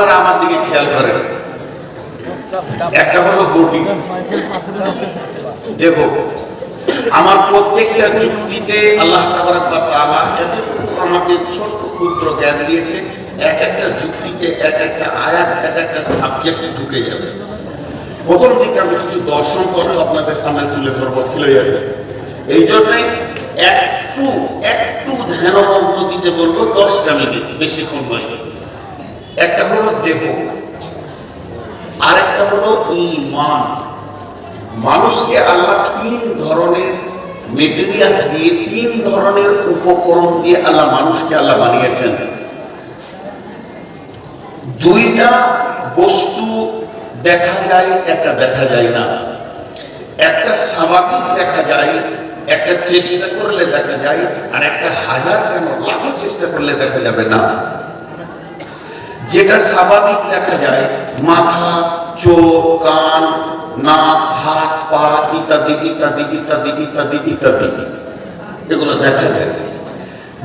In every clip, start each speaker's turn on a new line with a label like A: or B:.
A: আপনারা আমার দিকে খেয়াল করেন। একটা হলো বডি। দেখো, আমার প্রত্যেকটা যুক্তিতে আল্লাহ এতটুকু আমাকে ছোট্ট ক্ষুদ্র জ্ঞান দিয়েছে, এক একটা যুক্তিতে এক একটা আয়াত, এক একটা সাবজেক্ট ঢুকে যাবে। প্রথম দিকে আমি কিছু দর্শন তত্ত্ব আপনাদের সামনে তুলে ধরবো যাবে। এই জন্যে একটু একটু ধ্যানমগ্ন দিতে বলব দশটা মিনিট, বেশিক্ষণ নয়। একটা হলো দেহ, আরেকটা হলো ইমান। মানুষকে আল্লাহ তিন ধরনের মেটেরিয়ালস দিয়ে, তিন ধরনের উপকরণ দিয়ে আল্লাহ মানুষকে আল্লাহ বানিয়েছেন। দুইটা বস্তু দেখা যায়, একটা দেখা যায় না। একটা স্বাভাবিক দেখা যায়, একটা চেষ্টা করলে দেখা যায়, আর একটা হাজার কেন, লাখো চেষ্টা করলে দেখা যাবে না। যেটা স্বাভাবিক দেখা যায়, মাথা, চোখ, কান, নাক, হাত, পা, ইত্যাদি ইত্যাদি ইত্যাদি ইত্যাদি ইত্যাদি। এগুলো দেখা যায়।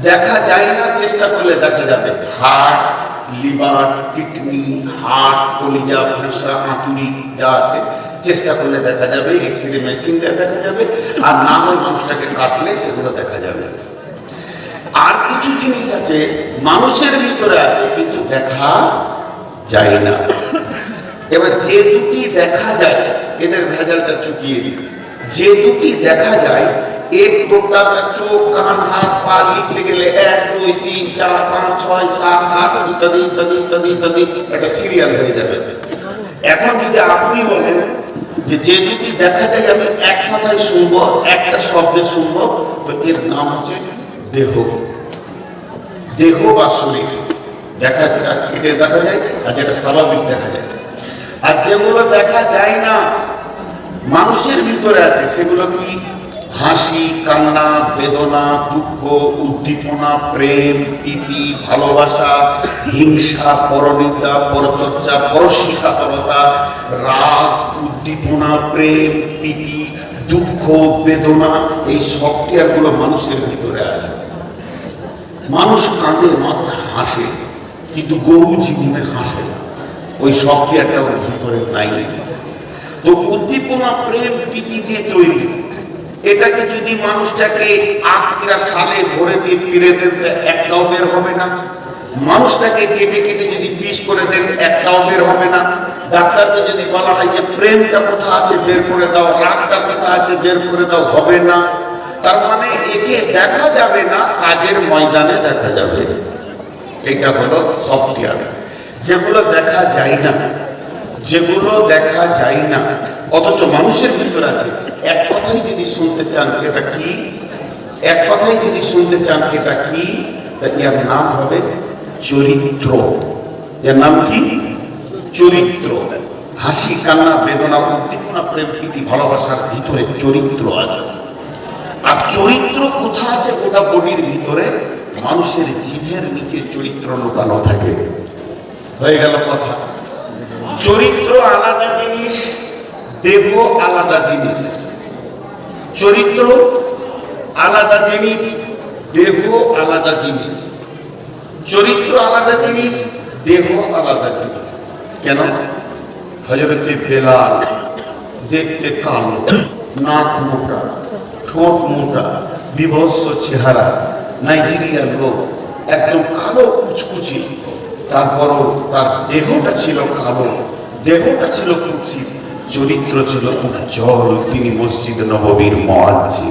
A: দেখা যায় না, চেষ্টা করলে দেখা যাবে। হার্ট লিভার, কিডনি হার্ট কলিজা, ভাষা আঁতুড়ি যা আছে, চেষ্টা করলে দেখা যাবে এক্স রে মেশিন দিয়ে দেখা যাবে, আর না হয় মানুষটাকে কাটলে সেগুলো দেখা যাবে। আর কিছু জিনিস আছে, মানুষের ভিতরে আছে, কিন্তু দেখা যায় না। এবার যে দুটি দেখা যায়, এদের ভেজালটা চুকিয়ে দিই। যে দুটি দেখা যায়, এর টোটালটা চোখ, কান, হাত, পা লিখতে গেলে এক, দুই, তিন, চার, পাঁচ, ছয়, সাত, আট, ইত্যাদি ইত্যাদি ইত্যাদি ইত্যাদি একটা সিরিয়াল হয়ে যাবে। এখন যদি আপনি বলেন যে যে দুটি দেখা যায়, আমি এক কথায় শুনব, একটা শব্দে শুনব, তো এর নাম হচ্ছে দেহ। দেহ বা শরীর। দেখা যেটা কেটে দেখা যায়, আর যেটা স্বাভাবিক দেখা যায়। আর যেগুলো দেখা যায় না, মানুষের ভিতরে আছে, সেগুলো কি? হাসি, কান্না, বেদনা, দুঃখ, উদ্দীপনা, প্রেম, প্রীতি, ভালোবাসা, হিংসা, পরনিন্দা, পরচর্চা পরশিকাতরতা রাগ, উদ্দীপনা, প্রেম, প্রীতি দুঃখ, বেদনা, এই সফটওয়্যারগুলো মানুষের ভিতরে আছে। মানুষ কাঁদে, মানুষ হাসে, কিন্তু গরু জীবনে হাসে না। ওই সক্রিয়াটা ওর ভিতরে নাই। তো উদ্দীপনা, প্রেম, প্রীতি দিয়ে তৈরি। এটাকে যদি মানুষটাকে আটকিরা সালে ভরে দিয়ে ফিরে দেন একটাও বের হবে না। মানুষটাকে কেটে কেটে যদি পিস করে দেন, একটাও বের হবে না। ডাক্তারকে যদি বলা হয় যে, প্রেমটা কোথা আছে? বের করে দাও। রাগটা কোথা আছে? বের করে দাও। হবে না। তার মানে একে দেখা যাবে না, কাজের ময়দানে দেখা যাবে। এটা হলো সফটওয়্যার যেগুলো দেখা যায় না, যেগুলো দেখা যায় না, অথচ মানুষের ভিতর আছে। এক কথাই যদি শুনতে চান, এটা কি? এক কথাই যদি শুনতে চান, এটা কি? তা এর নাম হবে চরিত্র। এর নাম কি? চরিত্র। হাসি, কান্না, বেদনা, উদ্দীপনা, প্রেম, প্রীতি, ভালোবাসার ভিতরে চরিত্র আছে। আর চরিত্র কোথা আছে গোটা বডির ভিতরে? মানুষের জিভের নিচে চরিত্র লুকানো থাকে। হয়ে গেল কথা। চরিত্র আলাদা জিনিস, দেহ আলাদা জিনিস। চরিত্র আলাদা জিনিস, দেহ আলাদা জিনিস। চরিত্র আলাদা জিনিস, দেহ আলাদা জিনিস। কেন? হজরতে বেলাল দেখতে কালো, নাক মোটা, ঠোঁট মোটা, বিভৎস চেহারা নাইজেরিয়ার লোক, একদম কালো কুচকুচি। তারপরও তার দেহটা ছিল কালো, দেহটা ছিল কুচি, চরিত্র ছিল উজ্জ্বল, তিনি মসজিদ নববীর মহাজি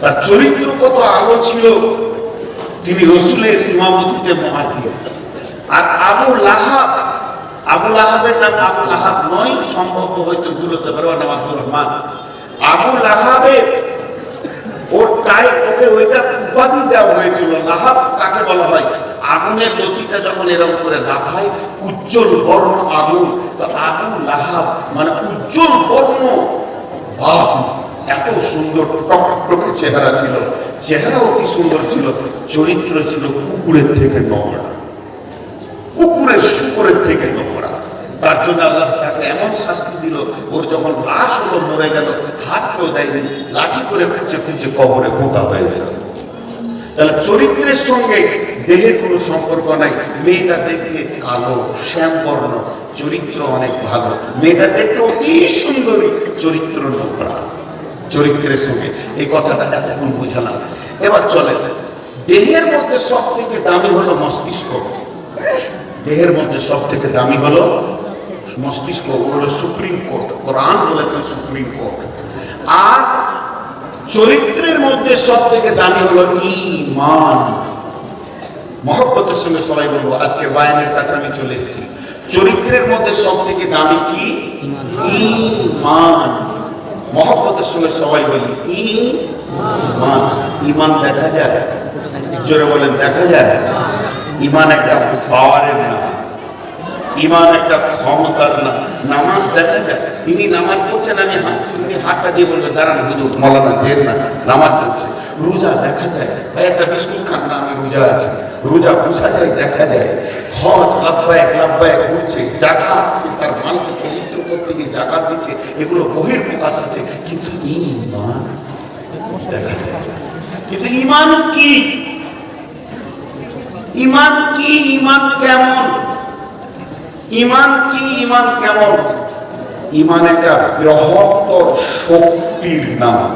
A: তার চরিত্র কত আলো ছিল তিনি রসুলের ইমামতিতে মহাজি আর আবু লাহাব, আবু লাহাবের নাম আবু লাহাব নয়, সম্ভব হয়তো ভুল হতে পারে নাম আব্দুর রহমান। আবু লাহাবের ওর তাই ওকে ওইটা উপাধি দেওয়া হয়েছিল। লাহাব কাকে বলা হয়? আগুনের গতিটা যখন এরকম করে লাফায়, উজ্জ্বল বর্ণ আগুন। তো আগুন লাহাব মানে উজ্জ্বল বর্ণ ভাব। এত সুন্দর টকটকে চেহারা ছিল। চেহারা অতি সুন্দর ছিল, চরিত্র ছিল কুকুরের থেকে নোংরা। কুকুরের শুকুরের থেকে নোংরা। তার জন্য আল্লাহ তাকে এমন শাস্তি দিল, ওর যখন লাশ হলো, মরে গেল হাত কেউ দেয়নি, লাঠি করে খুঁজে খুঁজে কবরে পোঁতা হয়েছে। তাহলে চরিত্রের সঙ্গে দেহের কোনো সম্পর্ক নাই। মেয়েটা দেখতে কালো, শ্যামবর্ণ, চরিত্র অনেক ভালো। মেয়েটা দেখতে অতি সুন্দরী, চরিত্র নোংরা। চরিত্রের সঙ্গে। এই কথাটা এতক্ষণ বুঝালাম। এবার চলে দেহের মধ্যে সব থেকে দামি হলো মস্তিষ্ক। দেহের মধ্যে সব থেকে দামি হলো মস্তিষ্ক ও হলো সুপ্রিম কোর্ট। কোরআন বলেছেন সুপ্রিম কোর্ট। আর চরিত্রের মধ্যে সব থেকে দামি হলো ইমান মহব্বতের সঙ্গে সবাই বলব আজকে বায়ানের কাছে আমি চলে এসেছি। চরিত্রের মধ্যে সব থেকে দামি কি? ইমান মহব্বতের সঙ্গে সবাই বলি ইমান ইমান দেখা যায়। জোরে বলেন, দেখা যায়। ইমান একটা পাওয়ারের নাম। ইমান একটা ক্ষমতার নাম নামাজ দেখা যায়। ইনি নামাজ পড়ছেন, আমি হাত উনি হাতটা দিয়ে বলবেন দাঁড়ান হুজুর, মলানা চেন না, নামাজ পড়ছে। রোজা দেখা যায়। ভাই, একটা বিস্কুট খান না, আমি রোজা আছি। রোজা বোঝা যায়, দেখা যায়। হজ লাভবায়ক লাভবায়ক ঘুরছে, জাকাত সে তার মালকে জাকাত দিচ্ছে, এগুলো বহির প্রকাশ আছে, কিন্তু ইমান দেখা যায় না। কিন্তু ইমান কি? ইমান কি ইমান কেমন? ইমান কি ইমান কেমন? ইমান একটা বৃহত্তর শক্তির নাম।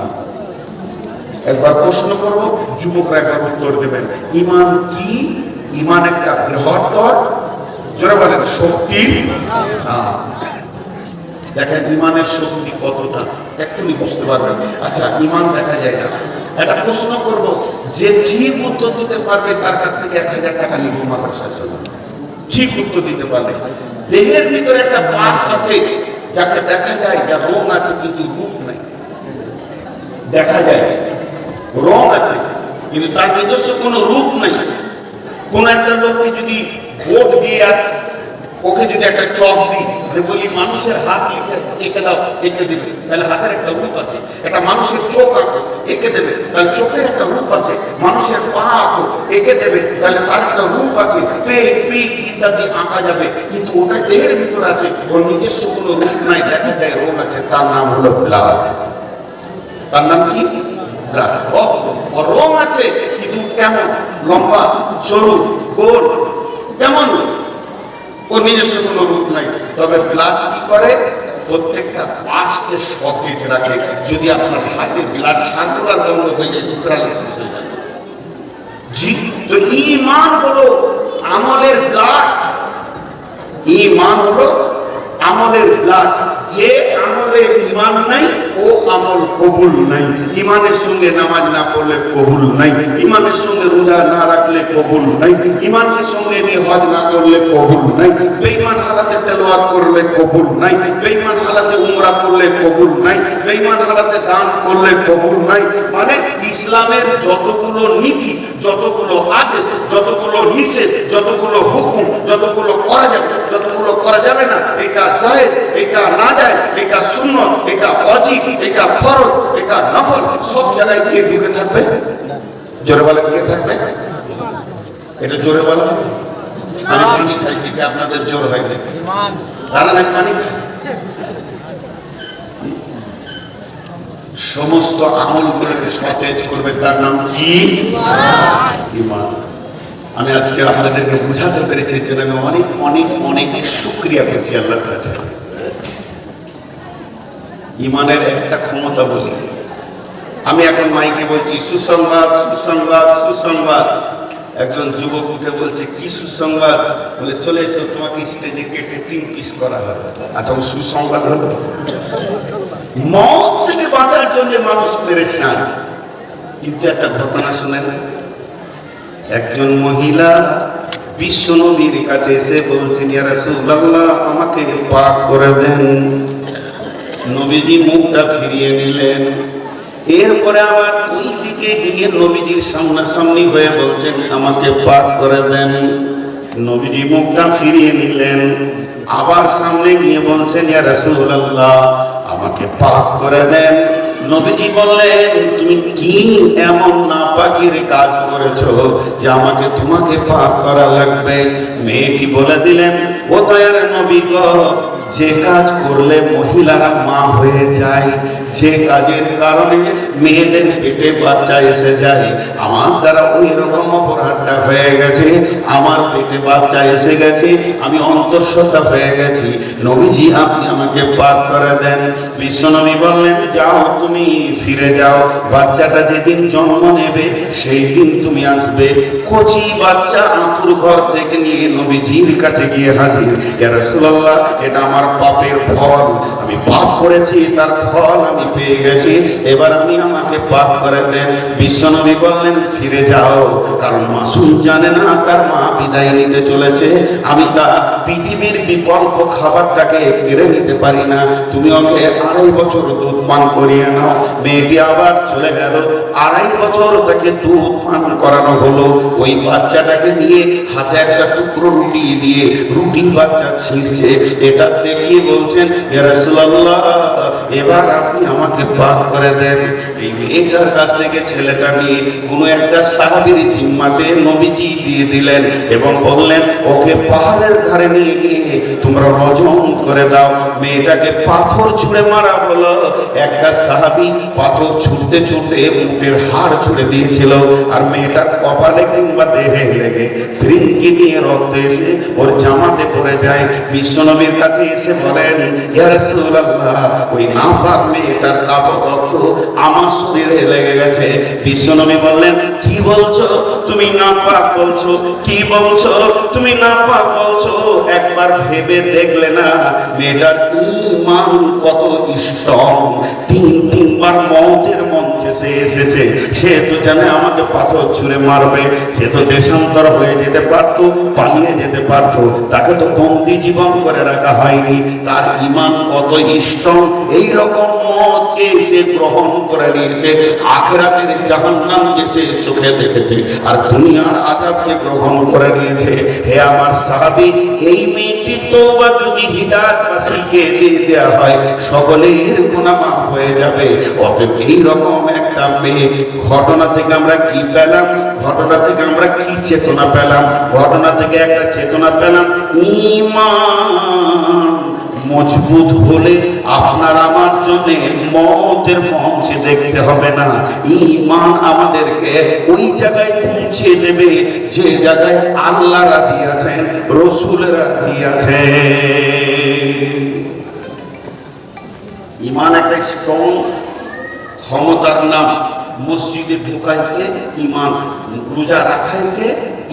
A: একবার প্রশ্ন করব, যুবকরা একবার উত্তর দেবেন। ইমান কি? ইমান একটা বৃহত্তর, জোরে বলেন, শক্তির নাম। দেখেন, ইমানের শক্তি কতটা? এক্ষুনি বুঝতে পারবেন আচ্ছা ইমান দেখা যায় না। একটা প্রশ্ন করব, যে ঠিক উত্তর দিতে পারবে, তার কাছ থেকে এক হাজার টাকা নিব মাদ্রাসার জন্য। ঠিক উত্তর দিতে পারলে দেহের ভিতরে একটা পাশ আছে, যাকে দেখা যায় যার রং আছে, কিন্তু রূপ নাই। দেখা যায়, রং আছে, কিন্তু তার নিজস্ব কোনো রূপ নাই। কোন একটা লোককে যদি ভোট দিয়ে ওকে যদি একটা চক দিই বলি, মানুষের হাত লিখে এঁকে দাও, এঁকে দেবে। তাহলে হাতের একটা রূপ আছে। একটা মানুষের চোখ আঁকো, এঁকে দেবে। তাহলে চোখের একটা রূপ আছে। মানুষের পা আঁকো, এঁকে দেবে। তাহলে তার একটা রূপ আছে। পেট, পিঠ ইত্যাদি আঁকা যাবে। কিন্তু ওটা দেহের ভিতর আছে। ওর নিজস্ব কোনো রূপ নাই। দেখা যায় রং আছে, তার নাম হলো ব্লাড। তার নাম কি? ব্লাড। রং আছে, কিন্তু কেমন? লম্বা, সরু, গোল। নিজস্ব কোনো রূপ নাই। তবে ব্লাড কি করে? প্রত্যেকটা পাশকে সতেজ রাখে। যদি আপনার হাতে ব্লাড সার্কুলার বন্ধ হয়ে যায় প্যারালাইসিস হয়ে যাবে। জি, তো ইমান হলো আমলের ব্লাড। ইমান হলো আমলের ব্লাড যে আমলে ইমান নাই, ও আমল কবুল নাই। ইমানের সঙ্গে নামাজ না পড়লে কবুল নাই। ইমানের সঙ্গে রোজা না রাখলে কবুল নাই। ইমানকে সঙ্গে নিয়ে হজ না করলে কবুল নাই। বেঈমান হালাতে তেলাওয়াত করলে কবুল নাই। বেঈমান হালাতে উমরা করলে কবুল নাই। বেঈমান হালাতে দান করলে কবুল নাই। মানে ইসলামের যতগুলো নীতি, যতগুলো আদেশ, যতগুলো নিষেধ, যতগুলো হুকুম, যতগুলো করা যাবে, যতগুলো করা যাবে না, এটা যায়, এটা না যায়, এটা শূন্য, এটা অজিব, এটা এটা নফল, সব জায়গায় ঢুকে থাকবে? জোরে বলেন, কে থাকবে? এটা জোরে বলা হবে আমি পানি খাই দিকে আপনাদের জোর হয় দেখে পানি সমস্ত আমলগুলোকে সতেজ করবে, তার নাম কি? ইমান। আমি আজকে আপনাদেরকে বুঝাতে পেরেছি এর জন্য আমি অনেক অনেক অনেক শুক্রিয়া করছি আল্লাহর কাছে। ইমানের একটা ক্ষমতা বলি। আমি এখন মাইকে বলছি, সুসংবাদ সুসংবাদ সুসংবাদ। একজন যুবক উঠে বলছে, কি সুসংবাদ? বলে, চলে এসো, তোমাকে স্টেজে কেটে তিন পিস করা হবে। আচ্ছা ও সুসংবাদ হলো। মত থেকে বাঁচার জন্য মানুষ পেরেছেন কিন্তু একটা ঘটনা শুনেন। একজন মহিলা বিশ্ব নবীর কাছে এসে বলছেন আমাকে পাক করে দেন। নবীজি মুখটা ফিরিয়ে নিলেন। এরপরে আবার ওই দিকে গিয়ে নবীজির সামনাসামনি হয়ে বলছেন, আমাকে পাক করে দেন। নবীজি মুখটা ফিরিয়ে নিলেন। আবার সামনে গিয়ে বলছেন, ইয়া রাসূলুল্লাহ, আমাকে পাক করে দেন। নবীজি বললেন, তুমি কি এমন নাপাকির কাজ করেছ যে আমাকে তোমাকে পাপ করা লাগবে? মেয়েটি বলে দিলেন, ও দয়ার নবী গো যে কাজ করলে মহিলারা মা হয়ে যায়, যে কাজের কারণে মেয়েদের পেটে বাচ্চা এসে যায়, আমার দ্বারা ওই রকম অপরাধটা হয়ে গেছে, আমার পেটে বাচ্চা এসে গেছে, আমি অন্তঃসত্ত্বা হয়ে গেছি। নবীজি, আপনি আমাকে পাক করে দেন। বিশ্বনবী বললেন, যাও তুমি, ফিরে যাও। বাচ্চাটা যেদিন জন্ম নেবে, সেই দিন তুমি আসবে। কচি বাচ্চা আতুর ঘর থেকে নিয়ে নবীজির কাছে গিয়ে হাজির। ইয়া রাসূলুল্লাহ, এটা আমার পাপের ফল আমি পাপ করেছি, তার ফল আমি পেয়ে গেছি। এবার আমি আমাকে পাপ করে দেন। বিশ্বনবী বললেন, ফিরে যাও, কারণ মাসুম জানে না তার মা বিদায় নিতে চলেছে। আমি তা পৃথিবীর বিকল্প খাবারটাকে কেড়ে নিতে পারি না। তুমি ওকে আড়াই বছর দুধ পান করিয়ে নাও। মেয়েটি আবার চলে গেল। আড়াই বছর তাকে দুধ পান করানো হলো। ওই বাচ্চাটাকে নিয়ে হাতে একটা টুকরো রুটি দিয়ে, রুটি বাচ্চা ছিঁড়ছে। এটা দেখিয়ে বলছেন? এবার আপনি আমাকে পাক করে দেন। এই মেয়েটার কাছ থেকে ছেলেটা নিয়ে কোনো একটা সাহাবির জিম্মাতে নবীজি দিয়ে দিলেন এবং বললেন, ওকে পাহাড়ের ধারে নিয়ে গিয়ে তোমরা রজন করে দাও। মেয়েটাকে পাথর ছুঁড়ে মারা হলো। একটা সাহাবি পাথর ছুটতে ছুটতে মুটের হাড় ছুঁড়ে দিয়েছিল আর মেয়েটার কপালে কিংবা দেহে লেগে ফ্রিঙ্কি দিয়ে রক্ত এসে ওর জামাতে পড়ে যায়। বিশ্বনবীর কাছে এসে বলেন, ইয়া রাসূলুল্লাহ, ওই নাপাক মেয়েটার কাপড় আমার শরীরে লেগে গেছে। বিশ্বনবী বললেন, কি বলছো? তুমি নাপাক বলছো? কি বলছো? তুমি নাপাক বলছো? একবার ভেবে দেখলে না, মেয়েটার ইমান কত স্ট্রং তিন, তিনবার মতের মঞ্চে সে এসেছে। সে তো জানে আমাকে পাথর ছুঁড়ে মারবে। সে তো দেশান্তর হয়ে যেতে পারতো, পালিয়ে যেতে পারতো। তাকে তো বন্দি জীবন করে রাখা হয়নি। তার ইমান কত স্ট্রং এই রকম মতকে সে গ্রহণ করে নিয়েছে। আখেরাতের জাহান্নামকে সে চোখে দেখেছে আর দুনিয়ার আজাবকে গ্রহণ করে নিয়েছে। হে আমার সাহাবি, এই মেয়েটি তো বা যদি হিদায়াতবাসীকে দিয়ে দেওয়া হয়, সকলের গুনাহ মাফ হয়ে যাবে। অতএব এই রকম একটা মেয়ে। ঘটনা থেকে আমরা কি পেলাম? ঘটনা থেকে আমরা কি চেতনা পেলাম? ঘটনা থেকে একটা চেতনা পেলাম, ইমান মজবুত হলে আপনার আমার জন্য মতের মঞ্চে দেখতে হবে না। ইমান আমাদেরকে ওই জায়গায় পৌঁছে দেবে যে জায়গায় আল্লাহ রাজি আছেন, রসুল রাজি আছেন। ইমান একটা স্ট্রং ক্ষমতার নাম মসজিদে ঢুকাইতে ইমান রোজা রাখাইতে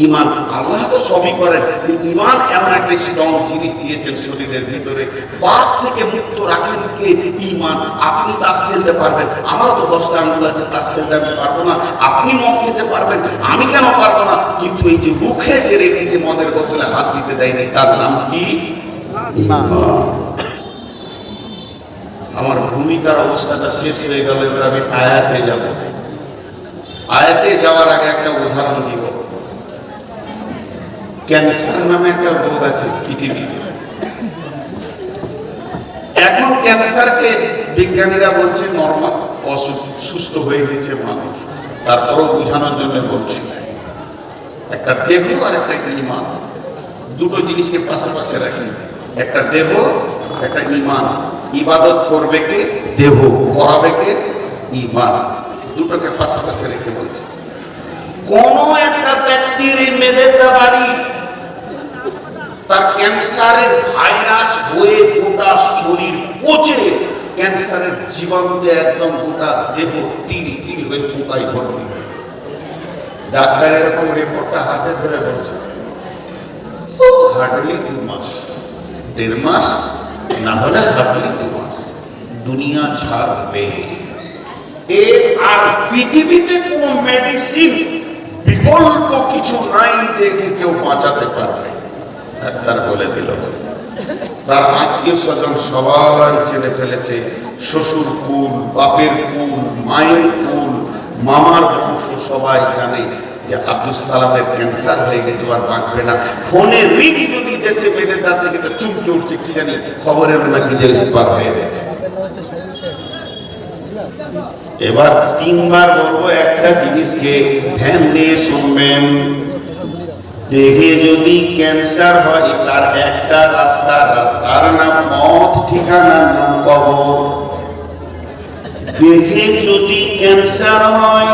A: ইমান আল্লাহ তো সবই করেন। ইমান এমন একটা স্ট্রং জিনিস দিয়েছেন শরীরের ভিতরে। পাপ থেকে মুক্ত রাখেন কে? ইমান আপনি তাস খেলতে পারবেন। আমারও তো দশটা আঙ্গুল আছে তাস খেলতে আমি পারব না। আপনি মদ খেতে পারবেন আমি কেন পারব না? কিন্তু এই যে মুখে যে রেখেছে মদের বোতলে হাত দিতে দেয়নি তার নাম কি? ইমান আমার ভূমিকার অবস্থাটা শেষ হয়ে গেল, এবার আমি আয়াতে যাব। আয়াতে যাওয়ার আগে একটা উদাহরণ দিব। ক্যান্সার নামে একটা রোগ আছে পৃথিবীতে। এখন ক্যান্সারকে বিজ্ঞানীরা বলছে নর্মাল অসুস্থ সুস্থ হয়ে গেছে মানুষ। তারপরও বোঝানোর জন্য বলছি। একটা দেহ আর একটা ইমান। দুটো জিনিসকে পাশাপাশি রাখছে। একটা দেহ, একটা ইমান। ইবাদত করবে কে? দেহ। করাবে কে? ইমান দুটোকে পাশাপাশি রেখে বলছে। কোন একটা ব্যক্তির মেদেতা বাড়ি তার ক্যান্সারের ভাইরাস হয়ে গোটা শরীর পচে ক্যান্সারের জীবাণুতে একদম গোটা দেহ তিল তিল হয়ে পোকায় ভর্তি হয়ে ডাক্তার এরকম রিপোর্টটা হাতে ধরে বলছে। হার্ডলি দু মাস দেড় মাস না হলে হার্ডলি দু দুনিয়া ছাড়বে। এর আর পৃথিবীতে কোনো মেডিসিন বিকল্প কিছু নাই যে কেউ বাঁচাতে পারবে। ডাক্তার বলে দিল। তার আত্মীয় স্বজন সবাই জেনে ফেলেছে, শ্বশুর কুল, বাপের কুল, মায়ের কুল, মামার বংশ সবাই জানে যে আব্দুল সালামের ক্যান্সার হয়ে গেছে আর বাঁচবে না। ফোনে রিং দিতেছে মেয়েদের দাঁত থেকে তো চুমকে উঠছে, কি জানি খবরের নাকি যে পার হয়ে গেছে। এবার তিনবার বলব একটা জিনিসকে ধ্যান দিয়ে শুনবেন। দেহে যদি ক্যান্সার হয়, তার একটা রাস্তা, রাস্তার নাম মত ঠিকানার নাম কবর। দেহে যদি ক্যান্সার হয়,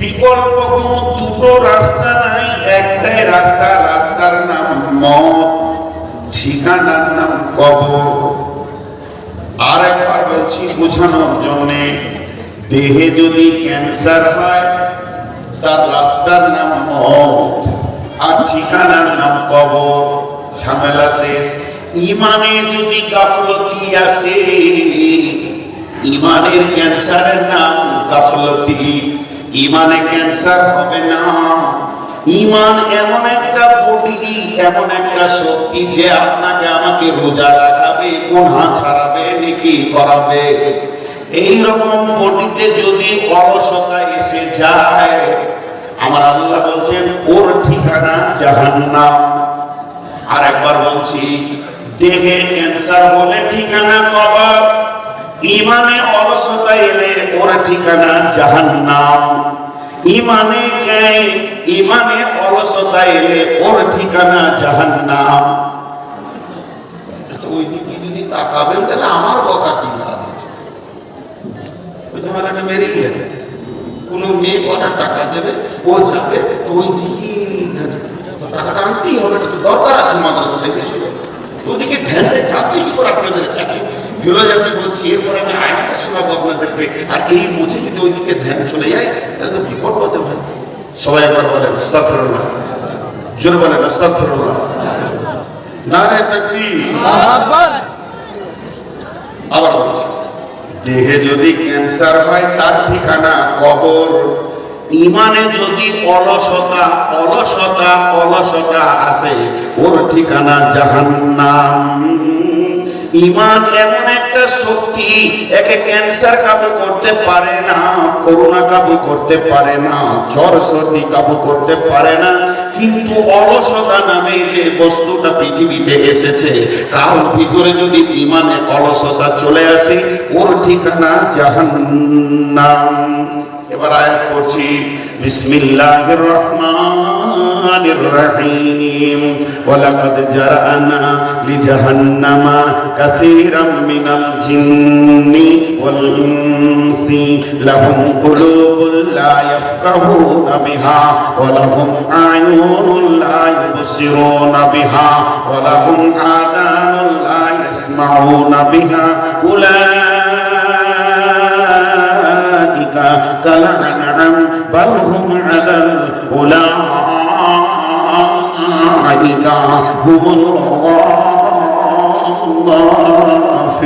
A: বিকল্প কোন দুটো রাস্তা নাই মত, ঠিকানার নাম কবর আর একবার বলছি, বোঝানোর জন্যে, দেহে যদি ক্যান্সার হয়, তার রাস্তার নাম মত, আর ঠিকানার নাম কবর ঝামেলা শেষ। ইমানে যদি গাফলতি আসে, ইমানের ক্যান্সারের নাম গাফলতি। ইমানে ক্যান্সার হবে না। ইমান এমন একটা বডি এমন একটা শক্তি যে আপনাকে আমাকে রোজা রাখাবে গুণা ছাড়াবে, নাকি করাবে। এই রকম বডিতে যদি অলসতা এসে যায়, আমার আল্লাহ বলছেন, ওর ঠিকানা জাহান্নাম। আর একবার বলছি, দেহে ক্যান্সার হলে ঠিকানা কবর ইমানে অলসতা এলে ওর ঠিকানা জাহান্নাম। ইমানে ইমানে অলসতা এলে ওর ঠিকানা জাহান্নাম। আচ্ছা ওই দিকে যদি তাকাবেন, তাহলে আমার বকা কি? ওই মেরেই দেবে কোনো মেয়ে টাকা দেবে, ও ওই দিকে টাকাটা আনতেই দরকার আছে কি করে আপনাদের একটা বলছি, এরপরে আপনাদেরকে। আর এই মুঝে যদি ওইদিকে ধ্যান চলে যায়, তাহলে বিপদ হতে ভাই সবাই একবার বলেন জোরে বলেন নারে তাকবীর। আবার বলছি, দেহে যদি ক্যান্সার হয়, তার ঠিকানা কবর। ইমানে যদি অলসতা অলসতা অলসতা আসে ওর ঠিকানা জাহান্নাম। ইমান এমন একটা শক্তি, একে ক্যান্সার কাবু করতে পারে না করোনা কাবু করতে পারে না, জ্বর সর্দি কাবু করতে পারে না, কিন্তু অলসতা নামে যে বস্তুটা পৃথিবীতে এসেছে, কার ভিতরে যদি ইমানে অলসতা চলে আসে, ওর ঠিকানা জাহান্নাম। এবার আয়াত পড়ছি, বিসমিল্লাহির রহমানির الرحمن الرحيم. ولقد جرأنا لجهنم كثيرا من الجن والإنس. لهم قلوب لا يفقهون بها ولهم أعين لا يبصرون بها ولهم آذان لا يسمعون بها. أولئك كالأنعم بل هم على الأولئك أولئك هم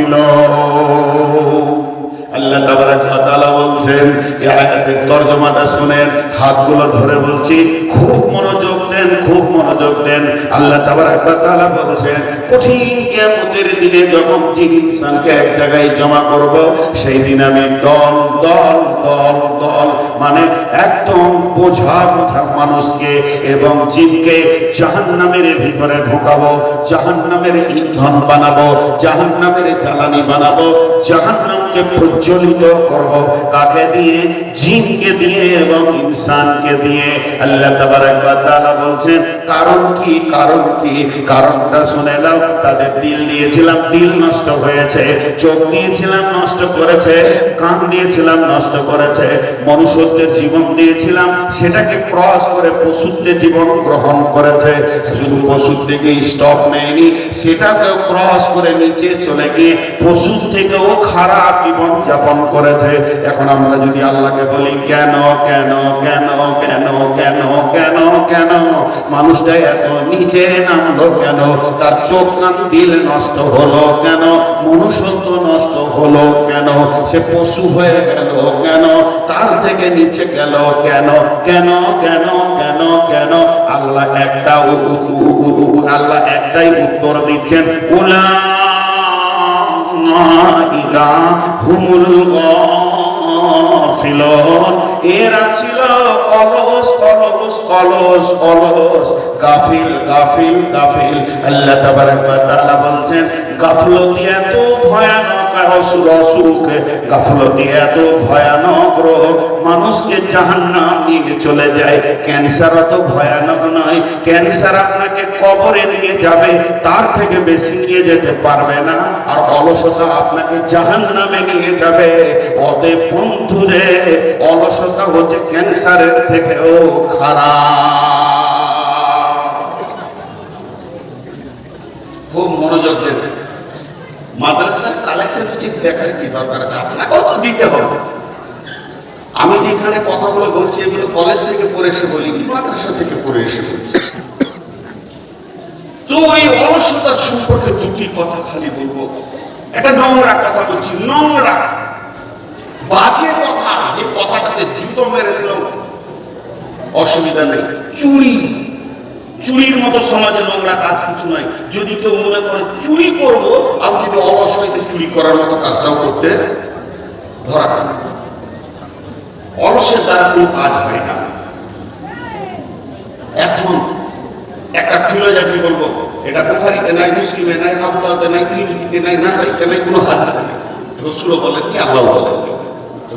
A: الغافلون আল্লাহ তাবারাক ওয়া তাআলা বলছেন এই আয়াতের তরজমাটা শুনেন হাতগুলো ধরে বলছি খুব মনোযোগ দেন খুব মনোযোগ দেন আল্লাহ তাবারাক ওয়া তাআলা বলছেন কঠিন কিয়ামতের দিনে যখন জিন ইনসানকে এক জায়গায় জমা করব সেই দিন আমি দল দল দল দল মানে একদম বোঝা মানুষকে এবং জীবকে জাহান্নামের ভিতরে ঢোকাবো, জাহান্নামের ইন্ধন বানাবো, জাহান্নামের জ্বালানি বানাবো, জাহান্নামকে প্রজ্বলিত করব। কাকে দিয়ে? জিনকে দিয়ে এবং ইনসানকে দিয়ে। আল্লাহ তাবারাক ওয়া তাআলা বলছেন কারণ কি? কারণ কি? কারণটা শুনে নাও। তাদের দিল দিয়েছিলাম, দিল নষ্ট হয়েছে। চোখ দিয়েছিলাম, নষ্ট করেছে। কান দিয়েছিলাম, নষ্ট করেছে। মনুষ্যত্বের জীবন দিয়েছিলাম, সেটাকে ক্রস করে পশুত্বের জীবন গ্রহণ করেছে। শুধু পশুর থেকে স্টপ নেয়নি। সেটাকেও ক্রস করে নিচে চলে গিয়ে পশুর থেকেও খারাপ জীবন যাপন করেছে। এখন আমরা যদি আল্লাহকে বলি, কেন কেন কেন কেন কেন কেন কেন মানুষটা এত নিচে নামলো কেন? তার চোখ কান দিল নষ্ট হলো কেন? মনুষ্যত্ব নষ্ট হলো কেন? সে পশু হয়ে গেল কেন? তার থেকে নিচে গেল কেন? কেন কেন কেন কেন? আল্লাহ একটা আল্লাহ একটাই উত্তর দিচ্ছেন। হুমুল এরা ছিল অলস অলস অলস অলস। গাফিল গাফিল গাফিল। আল্লাহ তাবারাক ওয়া তাআলা বলছেন, গাফলতি এত ভয়ানক
B: অসুর অসুখ গাফলতি এত ভয়ানক মানুষকে জাহান্নাম নিয়ে চলে যায়। ক্যান্সার অত ভয়ানক নয়। ক্যান্সার আপনাকে কবরে নিয়ে যাবে, তার থেকে বেশি নিয়ে যেতে পারবে না। আর অলসতা আপনাকে জাহান্নামে নিয়ে যাবে। অতএব বন্ধুরে, অলসতা হচ্ছে ক্যান্সারের থেকেও খারাপ।
A: খুব মনোযোগ দেবে মাদ্রাসার কালেকশন উচিত দেখার কি দরকার আছে? আপনাকেও তো দিতে হবে। আমি যেখানে কথাগুলো বলছি, এগুলো কলেজ থেকে পড়ে এসে বলি, কি মাদ্রাসা থেকে পড়ে এসে বলছি? তো এই অলসতার সম্পর্কে দুটি কথা খালি বলব। একটা নোংরা কথা বলছি, নোংরা। বাজে কথা, যে কথাটাতে জুতো মেরে দিল অসুবিধা নেই। চুরি। চুরির মতো সমাজে নোংরা কাজ কিছু নয়। যদি কেউ মনে করে চুরি করব, আর যদি অলস হইতে চুরি করার মতো কাজটাও করতে ধরা খাবে অলসের দ্বারা কোনো কাজ হয় না। এখন একটা ফিলোজাফি বলব? এটা বুখারিতে নাই, মুসলিমে নাই আবুদাউতে নাই, তিরমিজিতে নাই, নাসাইতে নাই, কোনো হাদিসে নাই। রসুলও বলেননি আল্লাহ বলেননি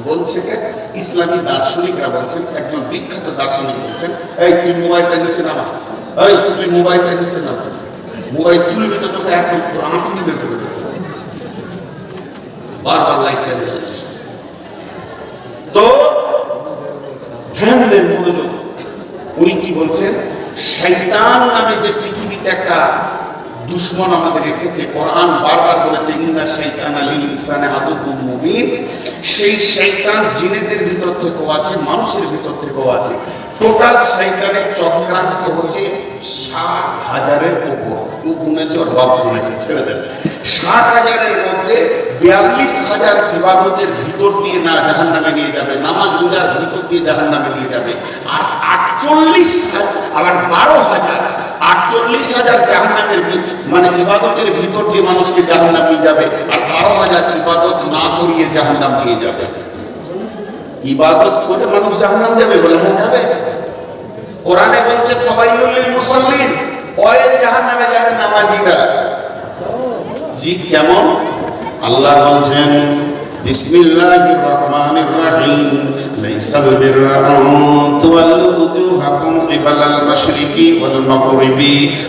A: বলছে যে, ইসলামী দার্শনিকরা বলছেন, একজন বিখ্যাত দার্শনিক বলছেন, এই, তুই মোবাইলটা নিচে নামা। এই, তুই মোবাইলটা নিচে নামা। মোবাইল তুলবি তো তোকে এখন আঁকুনি বের করে। বারবার লাইটটা দিয়ে যাচ্ছিস তো ধ্যান দেন উনি কি বলছেন? শৈতান নামে যে পৃথিবীতে একটা দুশ্মন আমাদের এসেছে, কোরআন বারবার বলেছে, ইন্না শৈতান আলী ইনসানে আদুকু মুবিন। সেই শৈতান জিনেদের ভিতর থেকেও আছে, মানুষের ভিতর থেকেও আছে। টোটাল শৈতানের চক্রান্ত হচ্ছে ষাট হাজারের উপর ও গুনেছে, ওর বাপ গুনেছে, ছেড়ে দেন। ষাট হাজারের মধ্যে বিয়াল্লিশ হাজার ইবাদতের ভিতর দিয়ে না জাহান নামে নিয়ে যাবে, নামাজ রোজার ভিতর দিয়ে জাহান নামে নিয়ে যাবে। আর আটচল্লিশ আবার বারো হাজার, আটচল্লিশ হাজার জাহান নামের মানে ইবাদতের ভিতর দিয়ে মানুষকে জাহান নাম নিয়ে যাবে, আর বারো হাজার ইবাদত না করিয়ে জাহান নাম নিয়ে যাবে। ইবাদত করে মানুষ জাহান নাম যাবে বলে হ্যাঁ যাবে। কোরআনে বলছে ফাবাইলুল মুসাল্লিন ওই জাহান নামে যাবে নামাজিরা জি, কেমন? আল্লাহ বলছেন বিসমিল্লাহির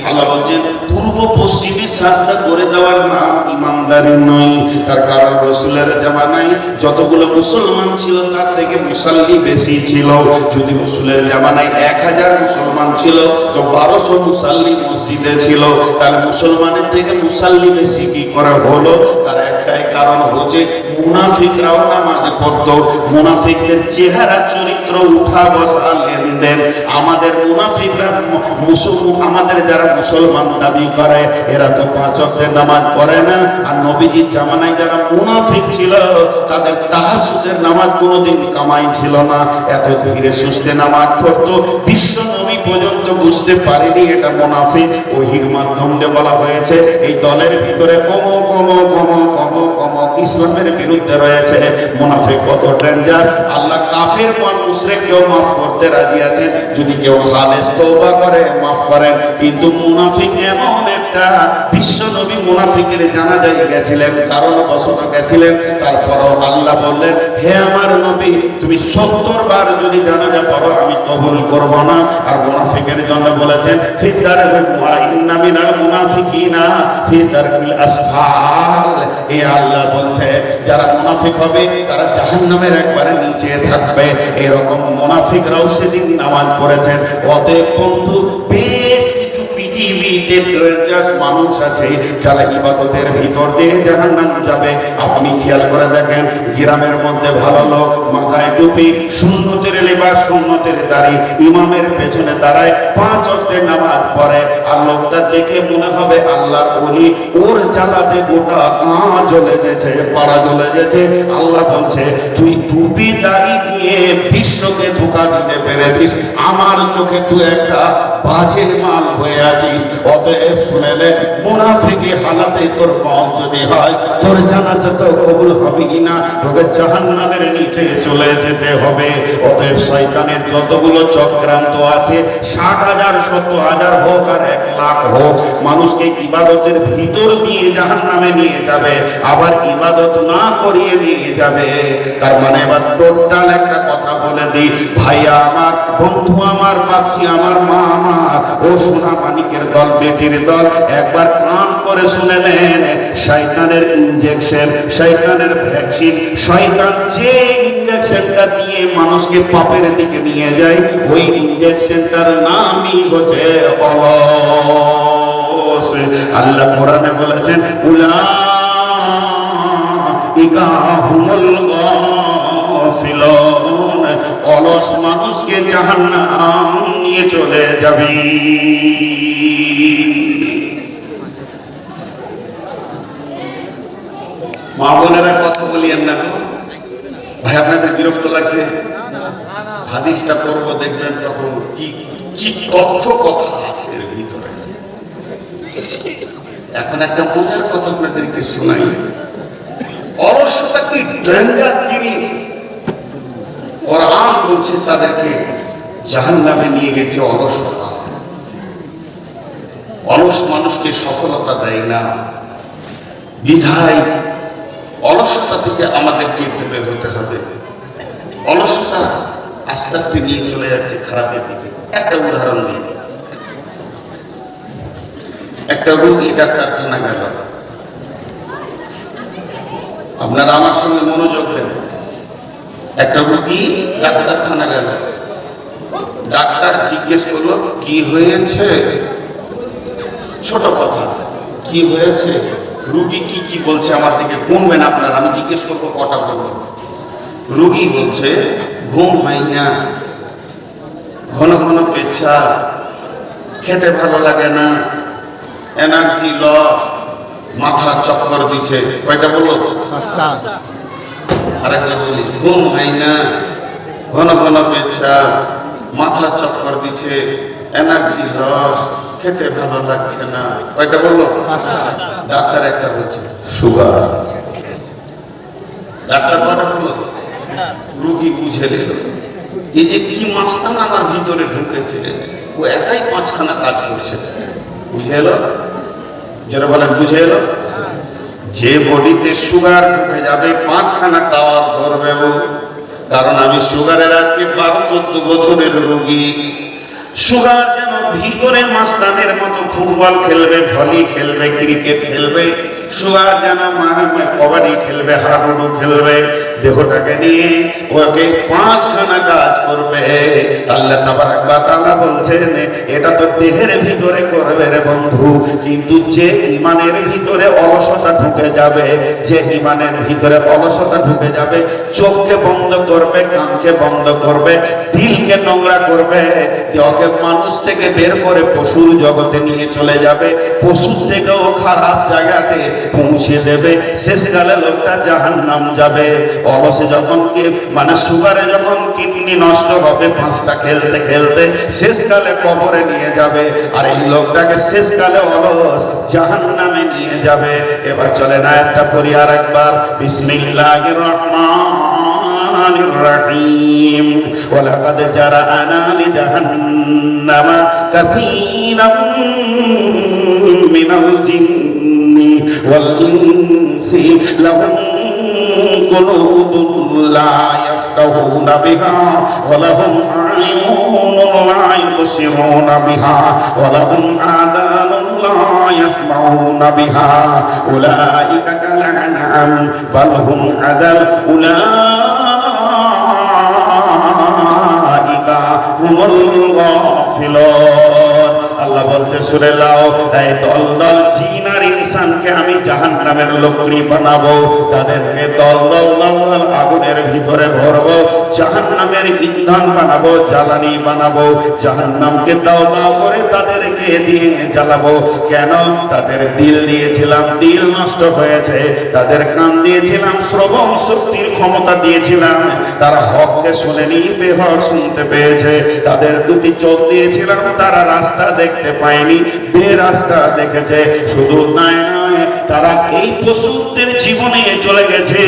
A: আল্লাহ বলছেন পূর্ব পশ্চিমে সাজদা করে দেওয়ার নাম ইমানদারি নয়। তার কারণ রসুলের জামানায় যতগুলো মুসলমান ছিল, তার থেকে মুসাল্লি বেশি ছিল। যদি রসুলের জামানায় এক হাজার মুসলমান ছিল, তো বারোশো মুসাল্লি মসজিদে ছিল। তাহলে মুসলমানের থেকে মুসাল্লি বেশি কি করা হলো? তার একটাই কারণ হচ্ছে মুনাফিকরাও নামাজে পড়তো। মুনাফিকদের চেহারা, চরিত্র, উঠা বসা, লেনদেন। আমাদের মুনাফিকরা আমাদের যারা মুসলমান দাবি করে, এরা তো পাঁচ অক্টের নামাজ পড়ে না। আর নবীজির জামানায় যারা মুনাফিক ছিল, তাদের তাহাসুদের নামাজ কোনোদিন কামাই ছিল না। এত ধীরে সুস্থে নামাজ পড়তো, বিশ্ব নবী পর্যন্ত বুঝতে পারেনি এটা মুনাফিক। ওহির মাধ্যম বলা হয়েছে, এই দলের ভিতরে কম কম কম কম ইসলামের বিরুদ্ধে রয়েছে। মুনাফিক কত ডেঞ্জাস আল্লাহ কাফের মান কেউ মাফ করতে রাজি আছে। যদি কেউ খালেজ তওবা করে মাফ করেন। কিন্তু মুনাফিক এমন একটা বিশ্ব নবী মুনাফিকের জানা যায় গেছিলেন কারণ বশত গেছিলেন, তারপরও আল্লাহ বললেন, হে আমার নবী, তুমি সত্তর বার যদি জানাজা পড়ো, আমি কবুল করব না। আর মুনাফিকের জন্য বলেছেন ফিদার ইন্না মিনাল মুনাফিকিনা ফিদারকিল আসফাল। এ আল্লাহ বলছে, যারা মুনাফিক হবে, তারা জাহান্নামের একবারে নিচে থাকবে। এরকম মুনাফিকরাও সেদিন নামাজ পড়েছেন। অতএব বন্ধু, বেশ পৃথিবীতে মানুষ আছে, যারা ইবাদতের ভিতর দিয়ে জাহান্নাম যাবে। আপনি খেয়াল করে দেখেন, গ্রামের মধ্যে ভালো লোক, মাথায় টুপি, সুন্নতের লেবাস, সুন্নতের দাড়ি, ইমামের পেছনে দাঁড়ায়, পাঁচ অক্টের নামাজ পড়ে। আর লোকটা দেখে মনে হবে আল্লাহর ওলি, ওর জ্বালাতে গোটা গাঁ জ্বলে গেছে, পাড়া জ্বলে গেছে। আল্লাহ বলছে, তুই টুপি, দাড়ি দিয়ে বিশ্বকে ধোকা দিতে পেরেছিস। আমার চোখে তুই একটা বাজে মাল হয়ে আছিস।
B: যতগুলো চক্রান্ত আছে, ষাট হাজার, সত্তর হাজার হোক আর এক লাখ হোক, মানুষকে ইবাদতের ভিতর দিয়ে জাহান্নামে নিয়ে যাবে, আবার ইবাদত না করিয়ে নিয়ে যাবে। তার মানে এবার টোটাল একটা কথা বলে দিই। ভাইয়া আমার, বন্ধু আমার, বাপজি আমার, মা আমার, ও সোনা মানিকের দল বেটির দল, একবার কান করে শুনে নেন, শয়তানের ইনজেকশন শয়তানের ভ্যাকসিন শয়তান যে ইনজেকশনটা দিয়ে মানুষকে পাপের দিকে নিয়ে যায়, ওই ইনজেকশনটার নামই হচ্ছে অলস। আল্লাহ কোরআনে বলেছেন উলা ইকাহুমুল গাফিলুন। অলস মানুষকে জাহান্নাম নিয়ে চলে যাবে।
A: মা বোনেরা কথা বলিয়েন না ভাই, আপনাদের বিরক্ত লাগছে? হাদিসটা পড়ব, দেখবেন তখন কি কি তথ্য কথা আছে এর ভিতরে। এখন একটা মজার কথা আপনাদেরকে শোনাই। অলসতা কি ডেঞ্জারাস জিনিস? কোরআন বলছে তাদেরকে জাহান নামে নিয়ে গেছে অলসতা অলস মানুষকে সফলতা দেয় না। বিধায় অলসতা থেকে আমাদেরকে দূরে হতে হবে। অলসতা আস্তে আস্তে নিয়ে চলে যাচ্ছে খারাপের দিকে। একটা উদাহরণ দিই। একটা রোগী ডাক্তারখানা গেল। আপনারা আমার সঙ্গে মনোযোগ দেন। একটা রোগী ডাক্তারখানা গেল। ডাক্তার জিজ্ঞেস করল, কি হয়েছে? ছোট কথা, কি হয়েছে? রুগী কি কি বলছে আমার দিকে গুনবেন আপনারা, আমি জিজ্ঞেস করব কটা বলব রুগী বলছে, ঘুম হয় না, ঘন ঘন পেচ্ছা খেতে ভালো লাগে না এনার্জি লস মাথা চক্কর দিছে কয়টা বলল? আরেকবার বলি ঘুম হয় না ঘন ঘন পেচ্ছা মাথা চক্কর দিচ্ছে এনার্জি লস খেতে ভালো লাগছে না। কয়টা বলল? ডাক্তার একটা বলছে সুগার। ডাক্তার কটা বলল? রুগী বুঝে নিল। এই যে কি মাস্তান আমার ভিতরে ঢুকেছে ও একাই পাঁচখানা কাজ করছে। বুঝে এলো? যেটা বলেন বুঝে এলো? যে বডিতে সুগার ঢুকে যাবে পাঁচখানা টাওয়ার ধরবে ও কারণ আমি সুগারের আজকে বারো, চোদ্দ বছরের রোগী। সুগার যেন ভিতরে মাস্তানের মতো ফুটবল খেলবে, ভলি খেলবে, ক্রিকেট খেলবে সুগার যেন মানে কবাডি খেলবে, হাডুডু খেলবে দেহটাকে নিয়ে ওকে পাঁচখানা কাজ করবে। আল্লাহ তাবারাক বা তাআলা বলছেন, এটা তো দেহের ভিতরে করবে রে বন্ধু, কিন্তু যে ইমানের ভিতরে অলসতা ঢুকে যাবে, যে ইমানের ভিতরে অলসতা ঢুকে যাবে, চোখকে বন্ধ করবে, কানকে বন্ধ করবে, দিলকে নোংরা করবে, দেহকে মানুষ থেকে বের করে পশুর জগতে নিয়ে চলে যাবে, পশুর থেকেও খারাপ জায়গাতে পৌঁছে দেবে, শেষকালে লোকটা জাহান নাম যাবে। অলসে যখন কি মানে সুগারে যখন কিডনি নষ্ট হবে পাঁচটা খেলতে খেলতে শেষকালে কবরে নিয়ে যাবে আর এই লোকটাকে শেষকালে অলস জাহান নামে নিয়ে যাবে এবার চলে না একটা পরিবার একবার বিসমিল্লাহির রহমানির রহিম ولقد جرأنا لجهنم كثيرا من الجن والإنس لهم قلوب لا يفقهون بها ولهم أعين لا يبصرون بها ولهم آذان لا يسمعون بها أولئك كالأنعام بل هم أضل أولئك هم الغافلون আল্লাহ বলতে শুনে লাও এই দল দল জিন আর ইনসানকে আমি জাহান নামের লোকড়ি বানাবো, তাদেরকে দল দল দল দল আগুনের ভিতরে ভরবো
B: জাহান্নামের ইন্ধন বানাবো, জ্বালানি বানাবো জাহান্নামকে দাও দাও করে তাদেরকে দিয়ে জ্বালাবো। কেন? তাদের দিল দিয়েছিলাম, দিল নষ্ট হয়েছে। তাদের কান দিয়েছিলাম, শ্রবণ শক্তির ক্ষমতা দিয়েছিলাম। তারা হককে শুনেনি, বেহক শুনতে পেয়েছে। তাদের দুটি চোখ দিয়েছিলাম, তারা রাস্তা দেখতে পায়নি বে রাস্তা দেখেছে। শুধু নয় তারা এই পশুদের জীবনে চলে গেছে।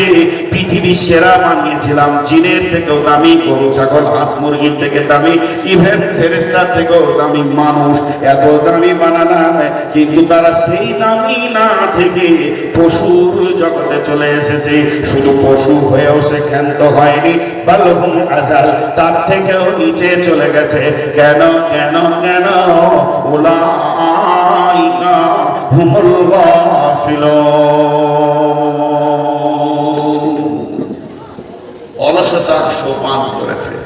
B: পৃথিবীর সেরা বানিয়েছিলাম। জিনের থেকেও দামি, গরু, ছাগল, হাঁস, মুরগির থেকে দামি ইভেন ফেরেস্তার থেকেও দামি মানুষ এত দামি বানালাম কিন্তু তারা সেই দামি না থেকে পশুর জগতে চলে এসেছে। শুধু পশু হয়েও সে ক্ষান্ত হয়নি। বালহুম আজাল, তার থেকেও নিচে চলে গেছে। কেন কেন কেন? উলাইকা হুমুল গাফিলুন।
A: অলসতার সোপান করেছে।